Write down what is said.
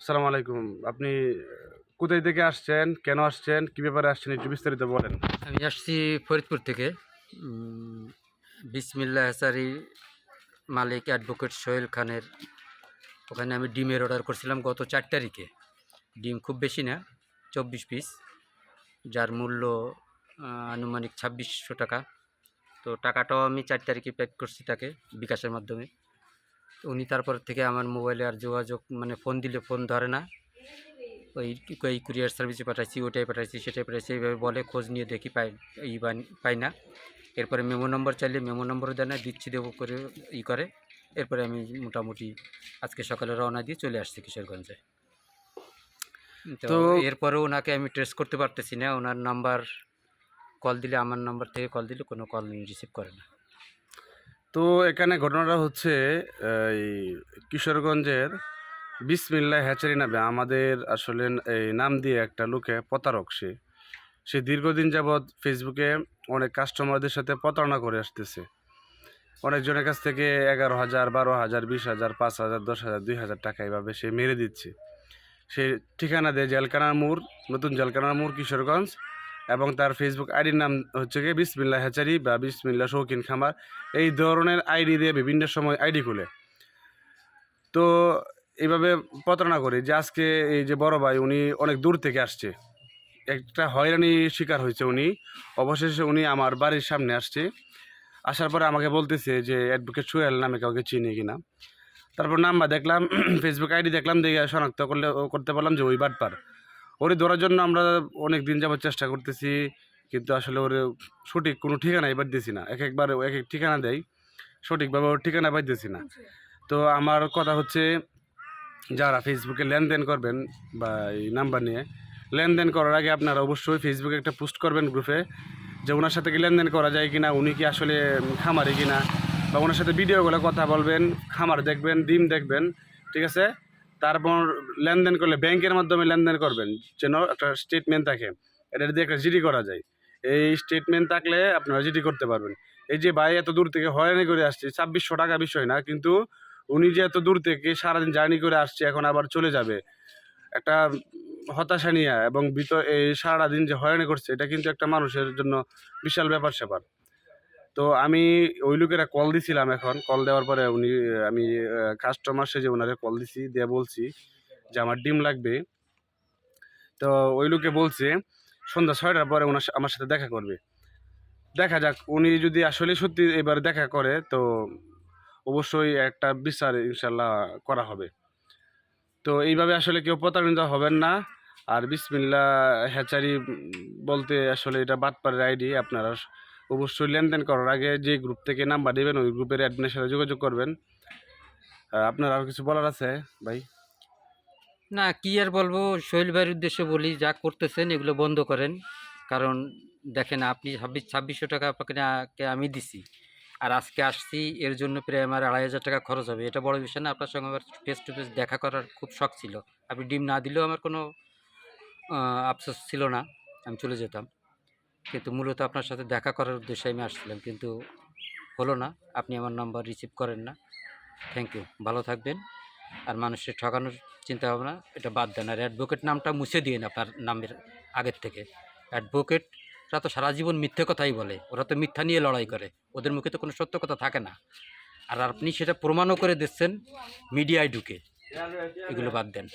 আসসালামু আলাইকুম। আপনি কোথায় থেকে আসছেন? কেন আসছেন? কি ব্যাপারে আসছেন? একটু বিস্তারিত বলেন। আমি আসছি ফরিদপুর থেকে। বিসমিল্লা হেসারি মালিক অ্যাডভোকেট সোহেল খানের। ওখানে আমি ডিমের অর্ডার করছিলাম গত চার তারিখে। ডিম খুব বেশি না, চব্বিশ পিস। যার মূল্য আনুমানিক ছাব্বিশশো টাকা। তো টাকাটাও আমি চার তারিখে প্যাক করছি তাকে বিকাশের মাধ্যমে। উনি তারপর থেকে আমার মোবাইলে আর যোগাযোগ মানে ফোন দিলে ফোন ধরে না। ওই এই কুরিয়ার সার্ভিসে পাঠাইছি ওটাই পাঠাইছি সেটাই পাঠাইছি এইভাবে বলে খোঁজ নিয়ে দেখি পাই ই পাই না। এরপরে মেমো নম্বর চাইলে মেমো নম্বরও দেয় না দিচ্ছি দেবো করে ই করে। এরপরে আমি মোটামুটি আজকে সকালে রওনা দিয়ে চলে আসছি কিশোরগঞ্জে। তো তো- এরপরেও ওনাকে আমি ট্রেস করতে পারতেছি না ওনার নাম্বার কল দিলে আমার নাম্বার থেকে কল দিলে কোনো কল রিসিভ করে না। তো এখানে ঘটনাটা হচ্ছে এই কিশোরগঞ্জের বিসমিল্লা হ্যাচারি নামে আমাদের আসলে এই নাম দিয়ে একটা লোকে প্রতারক সে। সে দীর্ঘদিন যাবৎ ফেসবুকে অনেক কাস্টমারদের সাথে প্রতারণা করে আসতেছে। অনেকজনের কাছ থেকে এগারো হাজার, বারো হাজার, বিশ হাজার, পাঁচ হাজার, দশ হাজার, দুই হাজার টাকা এভাবে সে মেরে দিচ্ছে। সে ঠিকানা দেয় জেলকানার মোড়, নতুন জেলকানার মোড় কিশোরগঞ্জ। এবং তার ফেসবুক আইডির নাম হচ্ছে গিয়ে বিসমিল্লা হ্যাচারি বা বিসমিল্লা শৌখিন খামার। এই ধরনের আইডি দিয়ে বিভিন্ন সময় আইডি খুলে। তো এইভাবে প্রতারণা করি যে আজকে এই যে বড় ভাই, উনি অনেক দূর থেকে আসছে। একটা হয়রানি শিকার হয়েছে উনি। অবশেষে উনি আমার বাড়ির সামনে আসছে। আসার পরে আমাকে বলতেছে যে অ্যাডভোকেট সোহেল নামে কাউকে চিনি কিনা? তারপর নাম্বার দেখলাম ফেসবুক আইডি দেখলাম, দেখে শনাক্ত করলে, করতে পারলাম যে ওই বাটপার। ওরে ধরার জন্য আমরা অনেক দিন যাবার চেষ্টা করতেছি কিন্তু আসলে ওর সঠিক কোনো ঠিকানা এবার দিছি না। এক একবার এক এক ঠিকানা দেয় সঠিকভাবে ওর ঠিকানা পাইতেছি না। তো আমার কথা হচ্ছে যারা ফেসবুকে লেনদেন করবেন বা এই নাম্বার নিয়ে লেনদেন করার আগে আপনারা অবশ্যই ফেসবুকে একটা পোস্ট করবেন গ্রুপে যে ওনার সাথে কি লেনদেন করা যায় কিনা উনি কি আসলে খামারি কিনা বা ওনার সাথে ভিডিওগুলো কথা বলবেন খামার দেখবেন ডিম দেখবেন ঠিক আছে? তারপর লেনদেন করলে ব্যাংকের মাধ্যমে লেনদেন করবেন যেন একটা স্টেটমেন্ট থাকে, এটা দিয়ে একটা জিডি করা যায়, এই স্টেটমেন্ট থাকলে আপনারা জিডি করতে পারবেন। এই যে ভাই এত দূর থেকে হয়রানি করে আসছে, ছাব্বিশশো টাকা বিষয় না, কিন্তু উনি যে এত দূর থেকে সারাদিন জার্নি করে আসছে, এখন আবার চলে যাবে, একটা হতাশা নিয়ে, এবং ভিতর এই সারাদিন যে হয়রানি করছে, এটা কিন্তু একটা মানুষের জন্য বিশাল ব্যাপার স্যাপার তো আমি ওই লোকেরা কল দিছিলাম এখন। কল দেওয়ার পরে উনি, আমি কাস্টমার সেজে ওনারে কল দিছি, দিয়ে বলছি যে আমার ডিম লাগবে। তো ওই লোকে বলছে, সন্ধ্যা ছয়টার পরে ওনার আমার সাথে দেখা করবে। দেখা যাক, উনি যদি আসলে সত্যি এবার দেখা করে, তো অবশ্যই একটা বিচার ইনশাল্লাহ করা হবে। তো এইভাবে আসলে কেউ প্রতারিত হবেন না। আর বিসমিল্লা হ্যাচারি বলতে আসলে এটা বাটপাড়ের আইডি, আপনারা অবশ্যই লেনদেন করার আগে যে গ্রুপ থেকে নাম্বার দেবেন, ওই গ্রুপের অ্যাডমিনের যোগাযোগ করবেন। আপনার আর কিছু বলার আছে ভাই? না, কি আর বলব, সোহেল ভাইয়ের উদ্দেশ্যে বলি, যা করতেছেন এগুলো বন্ধ করেন। কারণ দেখেন, আপনি ছাব্বিশ, ছাব্বিশশো টাকা আপনাকে আমি দিছি। আর আজকে আসছি, এর জন্য প্রায় আমার আড়াই হাজার টাকা খরচ হবে। এটা বড় বিষয় না, আপনার সঙ্গে আমার ফেস টু ফেস দেখা করার খুব শখ ছিল। আপনি ডিম না দিলেও আমার কোনো আফসোস ছিল না। আমি চলে যেতাম। কিন্তু মূলত আপনার সাথে দেখা করার উদ্দেশ্যে আমি আসছিলাম, কিন্তু হলো না। আপনি আমার নাম্বার রিসিভ করেন না। থ্যাংক ইউ ভালো থাকবেন। আর মানুষের ঠকানোর চিন্তা ভাবনা, এটা বাদ দেন। আর অ্যাডভোকেট নামটা মুছে দিন আপনার নামের আগের থেকে। অ্যাডভোকেটরা তো সারা জীবন মিথ্যে কথাই বলে। ওরা তো মিথ্যা নিয়ে লড়াই করে। ওদের মুখে তো কোনো সত্য কথা থাকে না। আর আপনি সেটা প্রমাণও করে দিচ্ছেন মিডিয়ায় ঢুকে। এগুলো বাদ দেন।